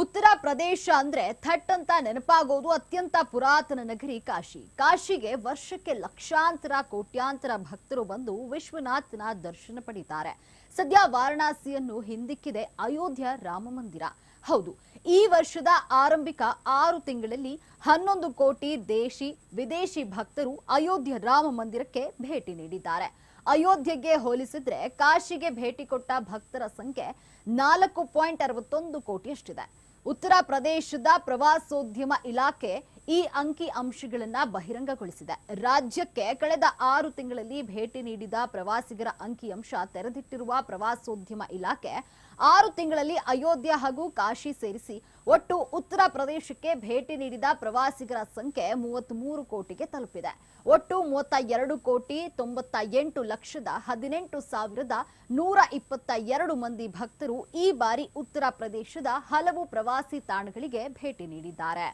ಉತ್ತರ ಪ್ರದೇಶ ಅಂದ್ರೆ ಥಟ್ ಅಂತ ನೆನಪಾಗೋದು ಅತ್ಯಂತ ಪುರಾತನ ನಗರಿ ಕಾಶಿ. ಕಾಶಿಗೆ ವರ್ಷಕ್ಕೆ ಲಕ್ಷಾಂತರ, ಕೋಟ್ಯಾಂತರ ಭಕ್ತರು ಬಂದು ವಿಶ್ವನಾಥನ ದರ್ಶನ ಪಡಿತಾರೆ. ಸದ್ಯ ವಾರಣಾಸಿಯನ್ನು ಹಿಂದಿಕ್ಕಿದೆ ಅಯೋಧ್ಯ ರಾಮ ಮಂದಿರ. ಹೌದು, ಈ ವರ್ಷದ ಆರಂಭಿಕ ಆರು ತಿಂಗಳಲ್ಲಿ ಹನ್ನೊಂದು ಕೋಟಿ ದೇಶಿ, ವಿದೇಶಿ ಭಕ್ತರು ಅಯೋಧ್ಯ ರಾಮ ಮಂದಿರಕ್ಕೆ ಭೇಟಿ ನೀಡಿದ್ದಾರೆ. ಅಯೋಧ್ಯೆಗೆ ಹೋಲಿಸಿದ್ರೆ ಕಾಶಿಗೆ ಭೇಟಿ ಕೊಟ್ಟ ಭಕ್ತರ ಸಂಖ್ಯೆ ನಾಲ್ಕು ಪಾಯಿಂಟ್ ಅರವತ್ತೊಂದು ಕೋಟಿಯಷ್ಟಿದೆ. ಉತ್ತರ ಪ್ರದೇಶದ ಪ್ರವಾಸೋದ್ಯಮ ಇಲಾಖೆ ಈ ಅಂಕಿ ಅಂಶಗಳನ್ನ ಬಹಿರಂಗಗೊಳಿಸಿದೆ. ರಾಜ್ಯಕ್ಕೆ ಕಳೆದ ಆರು ತಿಂಗಳಲ್ಲಿ ಭೇಟಿ ನೀಡಿದ ಪ್ರವಾಸಿಗರ ಅಂಕಿಅಂಶ ತೆರೆದಿಟ್ಟಿರುವ ಪ್ರವಾಸೋದ್ಯಮ ಇಲಾಖೆ ಆರು ತಿಂಗಳಲ್ಲಿ ಅಯೋಧ್ಯೆ ಹಾಗೂ ಕಾಶಿ ಸೇರಿಸಿ ಒಟ್ಟು ಉತ್ತರ ಪ್ರದೇಶಕ್ಕೆ ಭೇಟಿ ನೀಡಿದ ಪ್ರವಾಸಿಗರ ಸಂಖ್ಯೆ ಮೂವತ್ತ್ ಕೋಟಿಗೆ ತಲುಪಿದೆ. ಒಟ್ಟು ಮೂವತ್ತ ಎರಡು ಕೋಟಿ ತೊಂಬತ್ತ ಎಂಟು ಲಕ್ಷದ ಹದಿನೆಂಟು ಸಾವಿರದ ನೂರ ಇಪ್ಪತ್ತ ಎರಡು ಮಂದಿ ಭಕ್ತರು ಈ ಬಾರಿ ಉತ್ತರ ಪ್ರದೇಶದ ಹಲವು ಪ್ರವಾಸಿ ತಾಣಗಳಿಗೆ ಭೇಟಿ ನೀಡಿದ್ದಾರೆ.